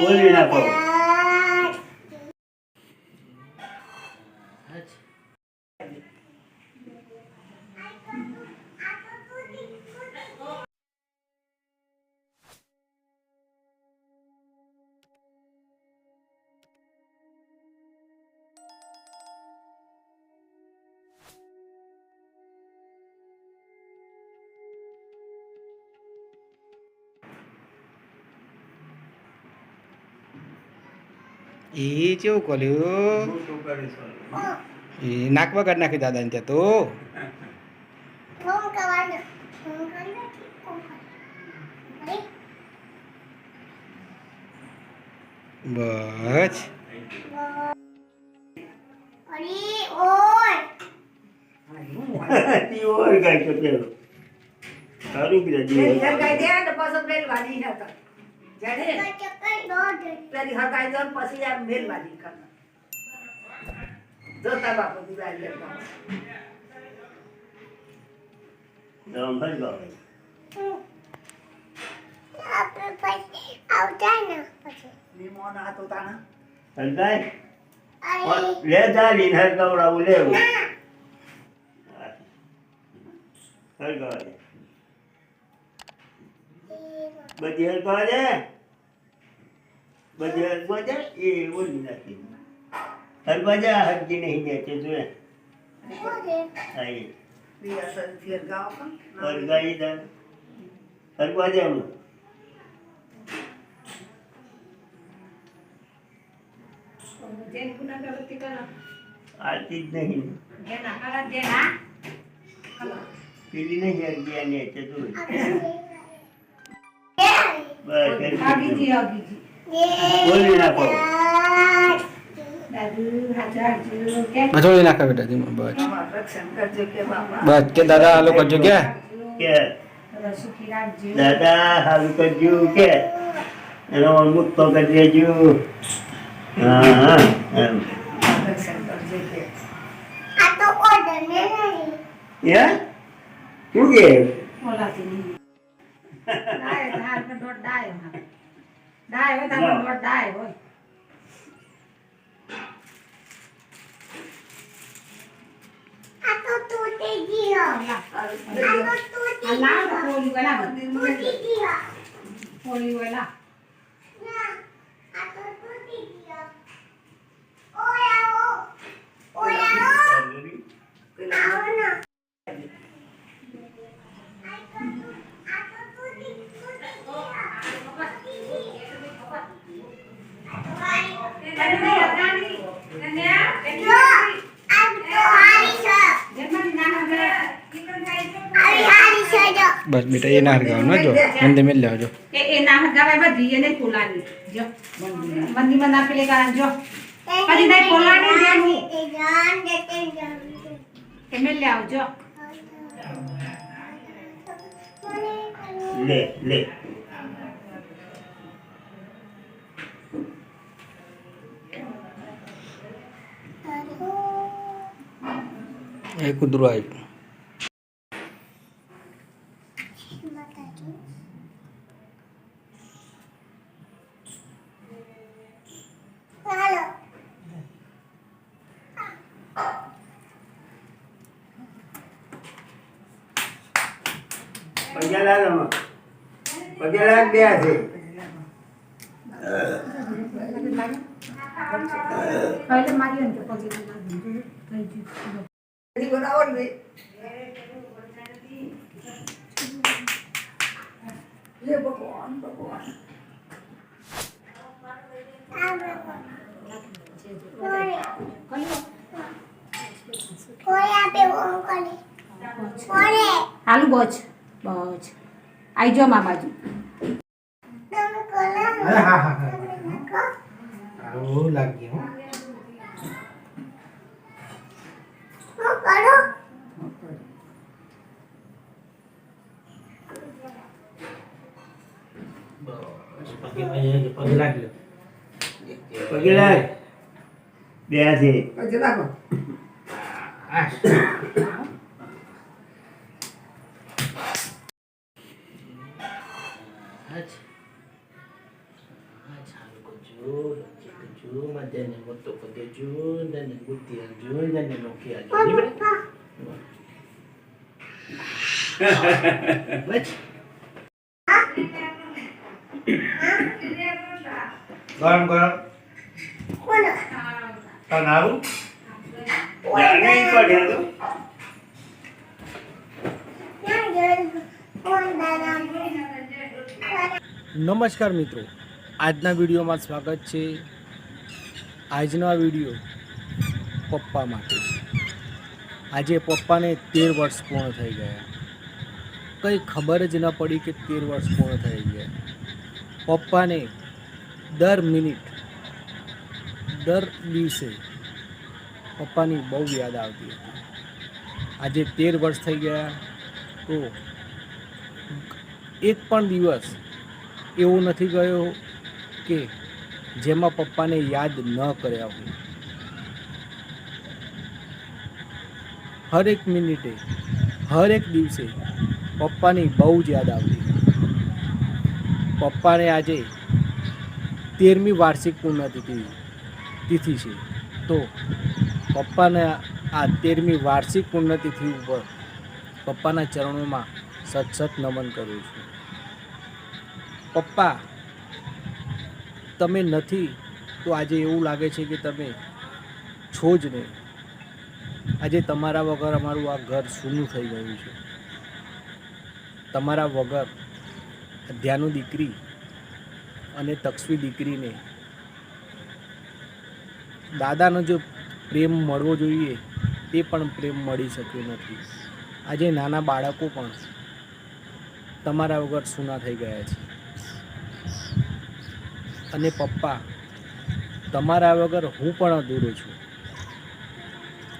બોલી નાખો એ કેવું કર્યું? હવે? એ નાક વગાડ નાખી દાદાને ત્યાં તો. બસ. અરે બીજા ઈ ઓર ગાય તો પેલો. સારું કીધું જી. પેલી હરગાઈ દે પછી આ મેલવાની કર જોતા બાપુ દિવાળી હતા રામ ભાઈ બાપ. આપણે પછી આવતા ને પછી લીમોનો હતો તાણા હરગાય? અરે લે દાલીને હરગાવડાવું લેવું. ના હરગાવા દે. બધી હરગાવા. બધી. એ. હરગાવા દે, હરગી નહીં દે તે જોયે. આરતી જ નહીં ફેર ગાવ પણ હરગાઈ દે. હમણાં. જેન ગુના ગલતી કરા આરતી કે નહીં જેના કરા જેના પેલી નહીં હરગી આને તે હા હા બસ હરગી હા? હા આગીજી બોલી નાખો દાદુ હાજારજો કે બચોડી નાખે બેટા ધીમું બસ અમારું રક્ષણ કરજો કે બાપા બસ કે દાદા આ લોકો જગ્યા કે સુખી રાખજો દાદા હારું કરજો કે એનો મુક્તો કરી દેજો હા હા એમ. રક્ષણ કરજો કે આ તો ઓર્ડર ને નહીં હે શું કે ઓલાથી નહીં ડાય ધાર ને દોઢ ડાય અમારે ડાય હોય તો આપણે દોઢ ડાય હોય આ તો તૂટી ગયો આ આ તો તૂટી લાવ ગયો પોલી વાલા તૂટી ગયો પોલી વાલા ના આ તો તૂટી ગયો ઓય આવો ઓય આવો આવો ના આ તો તૂટી તૂટી ગયો આ તો હારી છે હારી હારી છે જો બસ બેટા એ ના હરગાવ જો. મંદિર મેં લેવા જો. એ એ ના હગાવે બધી એને ખોલાવી. જો. મંદીમાં ના પેલે કારણ જો. પછી નહીં જાન દે તે જાન કે મેં લે આવજો લે લે. એ કુદરો આવ્યું હાલો પૈસા લાગ બે છે. બનાવો ને હે ભગવાન ભગવાન હાલું બચ બચ આવી જાઓ મા બાજુ કોલા હા હા હા. આવું હું. પગે લાગ બે છે. રાખો ને બુદ્ધિ en ગરમ ગરમ તો ગયું કોણ દાદા નમસ્કાર મિત્રો. આજના વિડીયોમાં સ્વાગત છે. આજનો આ વીડિયો પપ્પા માટે. આજે પપ્પાને તેર વર્ષ પૂર્ણ થઈ ગયા. કંઈ ખબર જ ન પડી કે તેર વર્ષ પૂર્ણ થઈ ગયા. પપ્પાને દર મિનિટ, દર દિવસે પપ્પાની બહુ યાદ આવતી હતી. આજે તેર વર્ષ થઈ ગયા તો એક પણ દિવસ એવો નથી ગયો કે જેમાં પપ્પાને યાદ ન કર્યા હોય. હરેક મિનિટે, હરેક દિવસે પપ્પાની બહુ જ યાદ આવતી. પપ્પાને આજે તેરમી વાર્ષિક પૂર્ણતિથિ તિથિ છે. તો પપ્પાને આ તેરમી વાર્ષિક પૂર્ણતિથિ ઉપર પપ્પાના ચરણોમાં સત સત નમન કરું છું. પપ્પા, તમે નથી, તો આજે એવું લાગે છે કે તમે છો જ નહીં. આજે તમારા વગર અમારું આ ઘર સૂનું થઈ ગયું છે. તમારા વગર ધ્યાનુ દીકરી અને તક્ષવી દીકરીને દાદાનો જો પ્રેમ મળવો જોઈએ, તે પણ પ્રેમ મળી શક્યો નથી. આજે નાના બાળકો પણ તમારા વગર સૂના થઈ ગયા છે. અને પપ્પા, તમારા વગર હું પણ અધૂરો છું.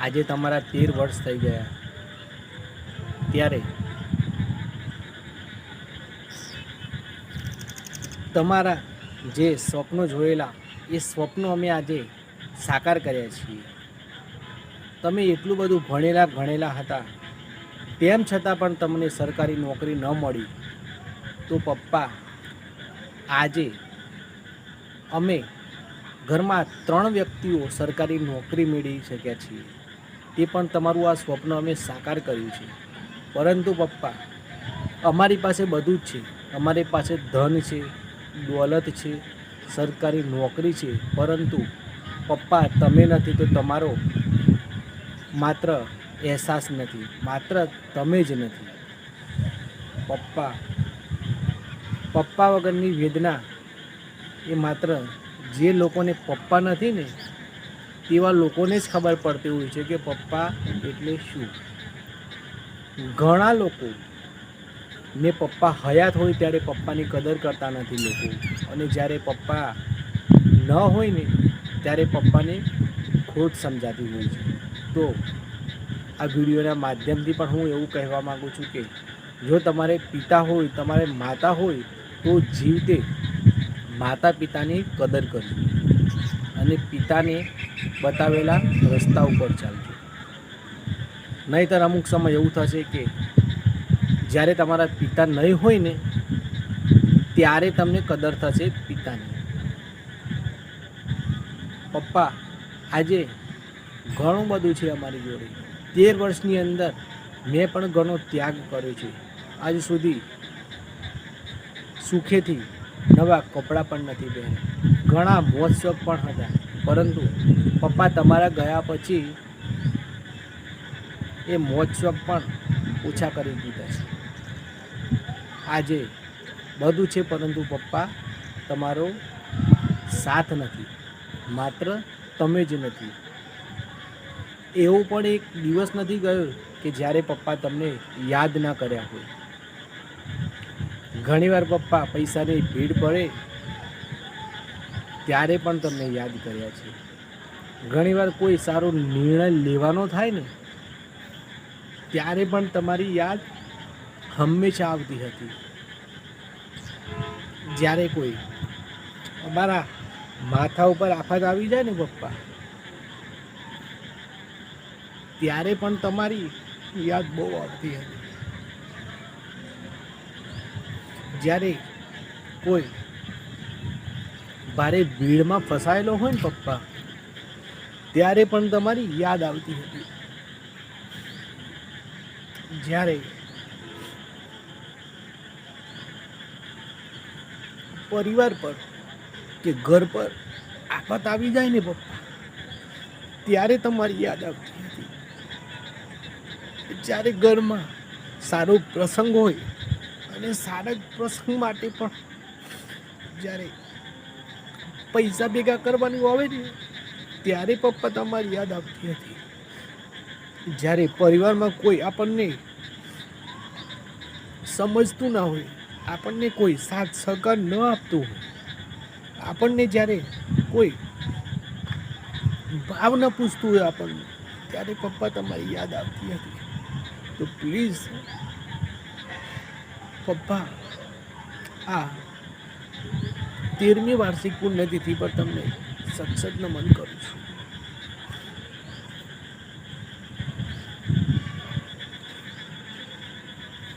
આજે તમારા તેર વર્ષ થઈ ગયા. ત્યારે તમારા જે સ્વપ્નો જોયેલા, એ સ્વપ્નો અમે આજે સાકાર કર્યા છીએ. તમે એટલું બધું ભણેલા ભણેલા હતા. તેમ છતાં પણ તમને સરકારી નોકરી ન મળી. તો પપ્પા, આજે અમે ઘરમાં ત્રણ વ્યક્તિઓ સરકારી નોકરી મેળવી શક્યા છીએ. તે પણ તમારું આ સ્વપ્ન અમે સાકાર કર્યું છે. પરંતુ પપ્પા, અમારી પાસે બધું જ છે. અમારી પાસે ધન છે, દોલત છે, સરકારી નોકરી છે. પરંતુ પપ્પા, તમે નથી તો તમારો માત્ર અહેસાસ નથી. માત્ર તમે જ નથી. પપ્પા પપ્પા વગરની વેદના એ માત્ર જે લોકોને પપ્પા નથી ને તેવા લોકોને જ ખબર પડતી હોય છે કે પપ્પા એટલે શું? ઘણા લોકો ને પપ્પા હયાત હોય ત્યારે પપ્પાની કદર કરતા નથી લોકો. અને જ્યારે પપ્પા ન હોય ને, ત્યારે પપ્પાને ખોટ સમજાતી હોય છે. તો આ વિડીયોના માધ્યમથી પણ હું એવું કહેવા માગું છું કે જો તમારે પિતા હોય, તમારે માતા હોય, તો જીવતે માતા પિતાની કદર કરવી. અને પિતાને બતાવેલા રસ્તા ઉપર ચાલજો. નહીંતર અમુક સમય એવું થશે કે જ્યારે તમારા પિતા નહીં હોય ને, ત્યારે તમને કદર થશે પિતાની. પપ્પા, આજે ઘણું બધું છે અમારી જોડે. તેર વર્ષની અંદર મેં પણ ઘણો ત્યાગ કર્યો છે. આજ સુધી સુખેથી નવા કપડાં પણ નથી પહેર્યા. ઘણા મહોત્સવ પણ હતા. પરંતુ પપ્પા તમારા ગયા પછી એ મહોત્સવ પણ ઓછા કરી દીધા છે. આજે બધું છે પરંતુ પપ્પા, તમારો સાથ નથી. માત્ર તમે જ નથી. એવો પણ એક દિવસ નથી ગયો કે જ્યારે પપ્પા તમને યાદ ના કર્યા હોય. ઘણીવાર પપ્પા પૈસાની ભીડ પડે ત્યારે પણ તમને યાદ કર્યા છે. ઘણીવાર કોઈ સારો નિર્ણય લેવાનો થાય ને, ત્યારે પણ તમારી યાદ હંમેશા આવતી હતી. જ્યારે કોઈ અમારા માથા ઉપર આફત આવી જાય ને પપ્પા, ત્યારે પણ તમારી યાદ બહુ આવતી હતી. જ્યારે કોઈ ભારે ભીડમાં ફસાયેલો હોય ને પપ્પા ત્યારે પણ તમારી યાદ આવતી હતી. જ્યારે પરિવાર પર કે ઘર પર આફત આવી જાય ને પપ્પા, ત્યારે તમારી યાદ આવતી હતી. જ્યારે ઘરમાં સારો પ્રસંગ હોય અને સારા પ્રસંગ માટે પણ જ્યારે પૈસા ભેગા કરવાનું આવે ને ત્યારે પપ્પા તમારી યાદ આવતી હતી. જ્યારે પરિવારમાં કોઈ આપણને સમજતું ના હોય, આપણને કોઈ સાથ સહકાર ન આપતું હોય, આપણને જ્યારે કોઈ ભાવ ન પૂછતું હોય આપણને, ત્યારે પપ્પા તમારી યાદ આવતી હતી. તો પ્લીઝ, પપ્પા, આ તેરમી વાર્ષિક પુણ્યતિથિ પર તમને સત્સંગ મન કરું છું.